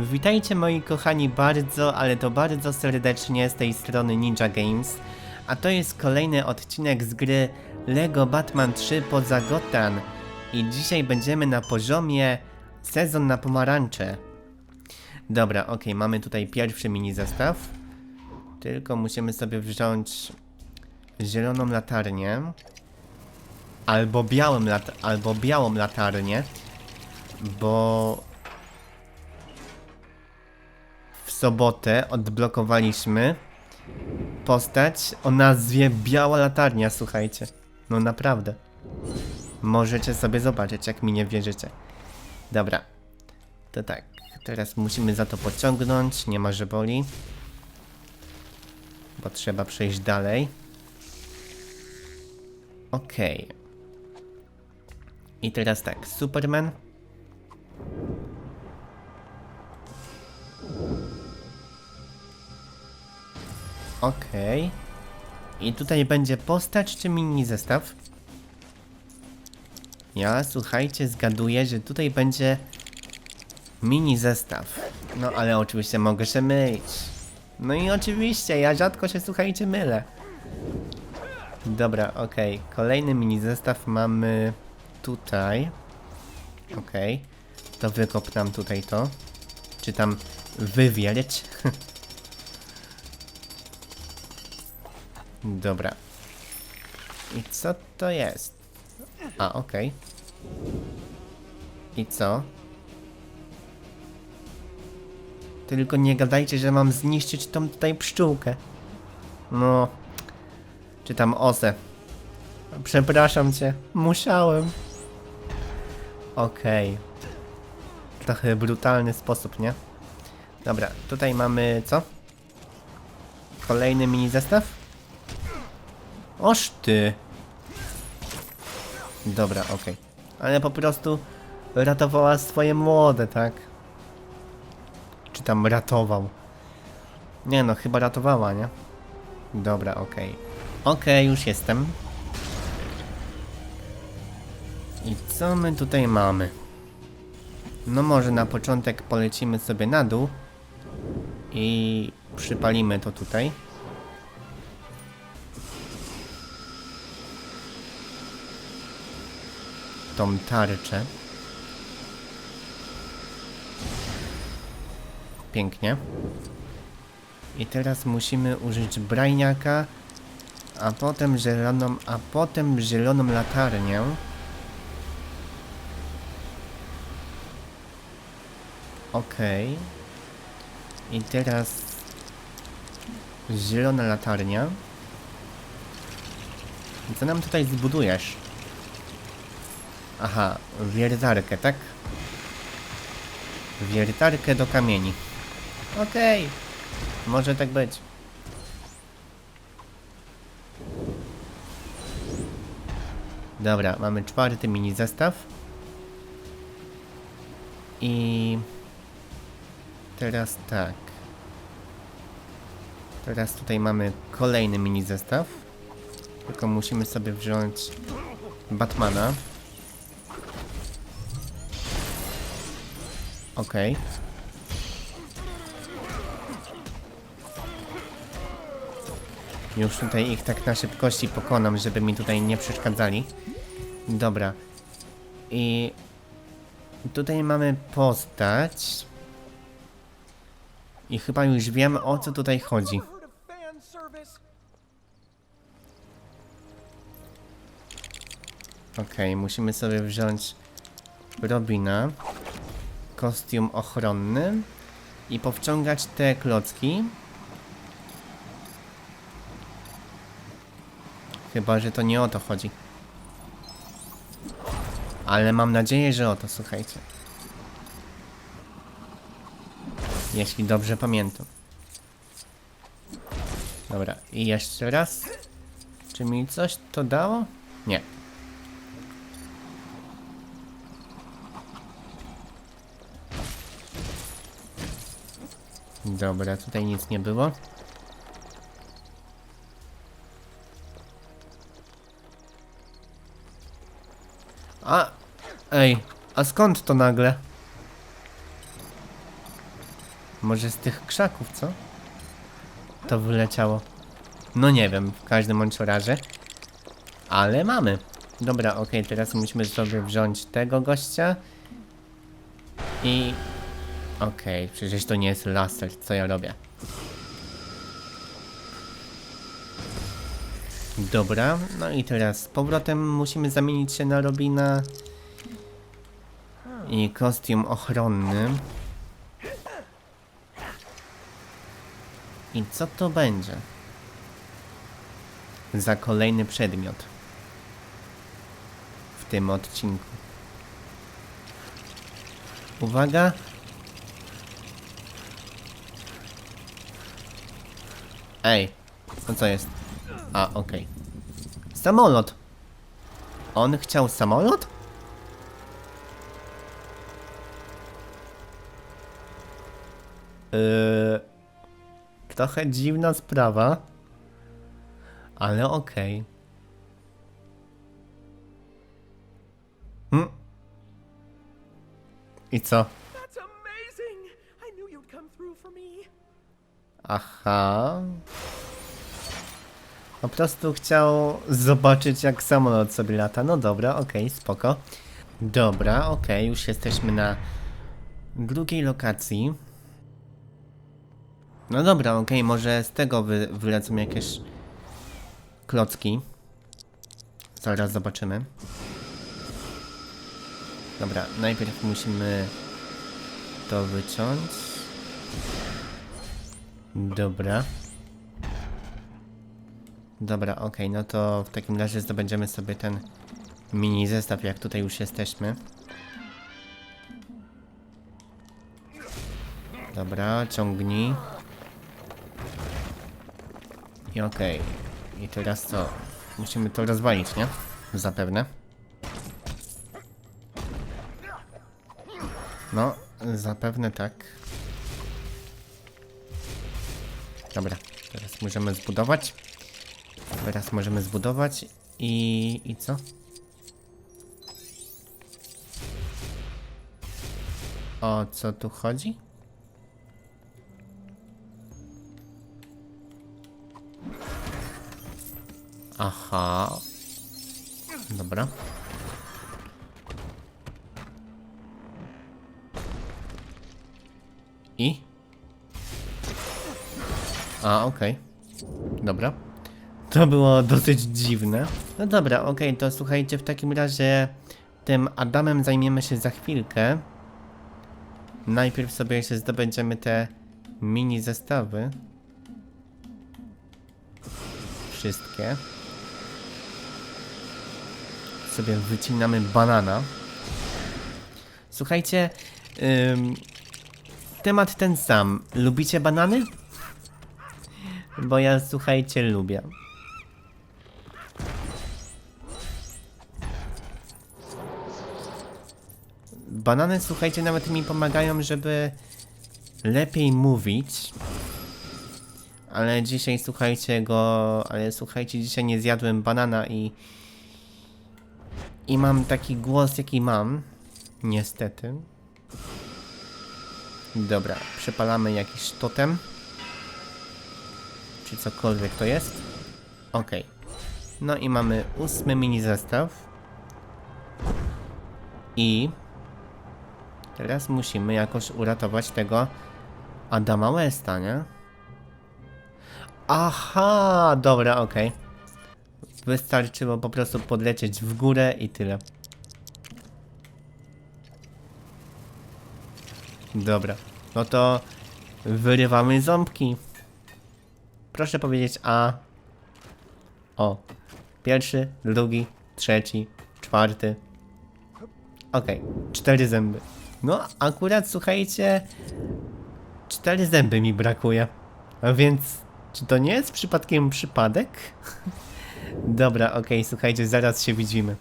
Witajcie moi kochani bardzo, ale to bardzo serdecznie z tej strony Ninja Games. A to jest kolejny odcinek z gry LEGO Batman 3 poza Gotham. I dzisiaj będziemy na poziomie sezon na pomarańcze. Dobra, ok, mamy tutaj pierwszy mini zestaw. Tylko musimy sobie wziąć zieloną latarnię. Albo białym lat albo białą latarnię. Bo sobotę odblokowaliśmy postać o nazwie Biała Latarnia, słuchajcie. No naprawdę. Możecie sobie zobaczyć, jak mi nie wierzycie. Dobra. To tak. Teraz musimy za to pociągnąć. Nie ma, że boli. Bo trzeba przejść dalej. Okej. I teraz tak. Superman. Okej. I tutaj będzie postać czy mini zestaw? Ja, słuchajcie, zgaduję, że tutaj będzie mini zestaw. No ale oczywiście mogę się mylić. No i oczywiście, ja rzadko się, słuchajcie, mylę. Dobra, okej. Kolejny mini zestaw mamy tutaj. Okej. To wykop nam tutaj to. Czy tam wywierć. Dobra. I co to jest? A, okej. I co? Tylko nie gadajcie, że mam zniszczyć tą tutaj pszczółkę. No. Czy tam osę. Przepraszam cię. Musiałem. Okej. Trochę brutalny sposób, nie? Dobra, tutaj mamy co? Kolejny mini zestaw? Oż ty. Dobra, okej. Ale po prostu ratowała swoje młode, tak? Czy tam ratował? Nie no, chyba ratowała, nie? Dobra, okej. Okej, już jestem. I co my tutaj mamy? No może na początek polecimy sobie na dół i przypalimy to tutaj. Tą tarczę. Pięknie. I teraz musimy użyć brajniaka, a potem zieloną, a potem zieloną latarnię. Okej. I teraz zielona latarnia. Co nam tutaj zbudujesz? Aha, wiertarkę, tak? Wiertarkę do kamieni. Okej. Może tak być. Dobra, mamy czwarty mini zestaw. I teraz tak. Teraz tutaj mamy kolejny mini zestaw. Tylko musimy sobie wziąć Batmana. Okej. Już tutaj ich tak na szybkości pokonam, żeby mi tutaj nie przeszkadzali. Dobra. I tutaj mamy postać. I chyba już wiem o co tutaj chodzi. Okej, musimy sobie wziąć Robina, kostium ochronny i powciągać te klocki. Chyba, że to nie o to chodzi. Ale mam nadzieję, że o to, słuchajcie. Jeśli dobrze pamiętam. Dobra, i jeszcze raz. Czy mi coś to dało? Nie. Dobra, tutaj nic nie było. A, ej, a skąd to nagle? Może z tych krzaków, co? To wyleciało. No nie wiem, w każdym bądź razie. Ale mamy. Dobra, okej, teraz musimy sobie wziąć tego gościa. I... Okej, przecież to nie jest laser, co ja robię. Dobra, no i teraz z powrotem musimy zamienić się na Robina. I kostium ochronny. I co to będzie? Za kolejny przedmiot. W tym odcinku. Uwaga! Ej, no co jest? A, okej. Samolot! On chciał samolot? Yy, trochę dziwna sprawa, ale okej. Hmm. I co? Aha. Po prostu chciał zobaczyć jak samolot sobie lata. No dobra, okej, spoko. Dobra, okej, już jesteśmy na drugiej lokacji. No dobra, okej, może z tego wy, wylecą jakieś klocki. Zaraz zobaczymy. Dobra, najpierw musimy to wyciąć. Dobra. Dobra, okej, no to w takim razie zdobędziemy sobie ten mini zestaw, jak tutaj już jesteśmy. Dobra, ciągnij. I okej. I teraz co? Musimy to rozwalić, nie? Zapewne. No, zapewne tak. Dobra, teraz możemy zbudować. Teraz możemy zbudować i... i co? O co tu chodzi? Aha. Dobra. I? A, okej. Dobra. To było dosyć dziwne. No dobra, okej, to słuchajcie, w takim razie tym Adamem zajmiemy się za chwilkę. Najpierw sobie jeszcze zdobędziemy te mini zestawy. Wszystkie. Sobie wycinamy banana. Słuchajcie, ym, temat ten sam. Lubicie banany? Bo ja, słuchajcie, lubię. Banany, słuchajcie, nawet mi pomagają, żeby lepiej mówić. Ale dzisiaj, słuchajcie, go... Ale słuchajcie, dzisiaj nie zjadłem banana i... I mam taki głos, jaki mam. Niestety. Dobra, przepalamy jakiś totem czy cokolwiek to jest. Ok. No i mamy ósmy mini zestaw. I teraz musimy jakoś uratować tego Adama Westa, nie? Aha, dobra, okej. Wystarczyło po prostu podlecieć w górę i tyle. Dobra, no to wyrywamy ząbki. Proszę powiedzieć A. O. Pierwszy, drugi, trzeci, czwarty. Okej, cztery zęby. No, akurat słuchajcie, cztery zęby mi brakuje. A więc, czy to nie jest przypadkiem przypadek? Dobra, okej, słuchajcie, zaraz się widzimy.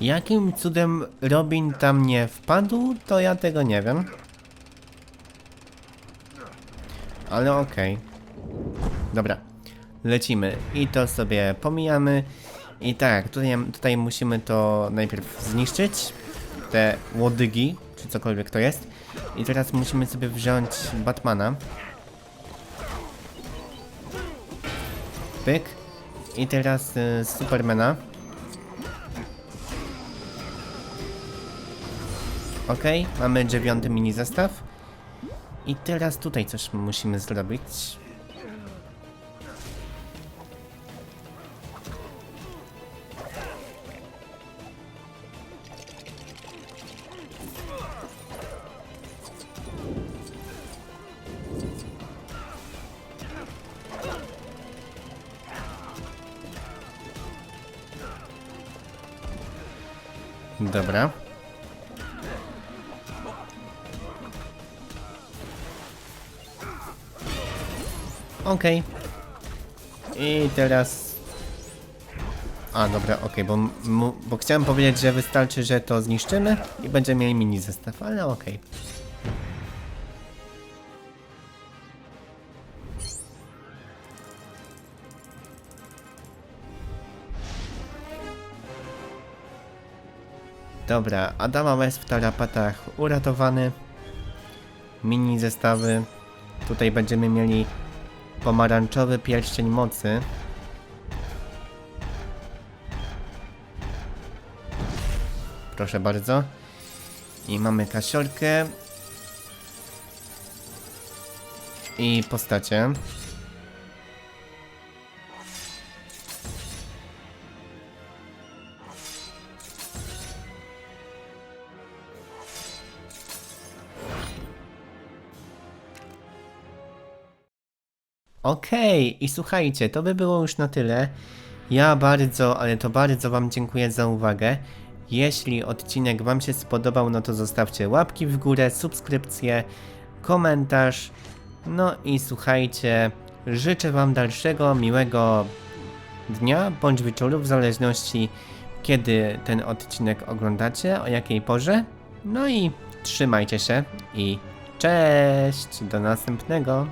Jakim cudem Robin tam nie wpadł, to ja tego nie wiem. Ale okej. Dobra. Lecimy. I to sobie pomijamy. I tak, tutaj, tutaj musimy to najpierw zniszczyć. te łodygi, czy cokolwiek to jest. I teraz musimy sobie wziąć Batmana. Pyk. I teraz y, Supermana. Ok, mamy dziewiąty mini zestaw. I teraz tutaj coś musimy zrobić. Dobra. Okej. I teraz... A, dobra, okej, bo, bo chciałem powiedzieć, że wystarczy, że to zniszczymy i będziemy mieli mini zestaw, ale okej. Dobra, Adama West w tarapatach uratowany. Mini zestawy. Tutaj będziemy mieli pomarańczowy pierścień mocy. Proszę bardzo. I mamy kasiorkę. I postacie. Okej, i słuchajcie, to by było już na tyle. Ja bardzo, ale to bardzo Wam dziękuję za uwagę. Jeśli odcinek Wam się spodobał, no to zostawcie łapki w górę, subskrypcję, komentarz. No i słuchajcie, życzę Wam dalszego miłego dnia bądź wieczoru, w zależności kiedy ten odcinek oglądacie, o jakiej porze. No i trzymajcie się i cześć, do następnego.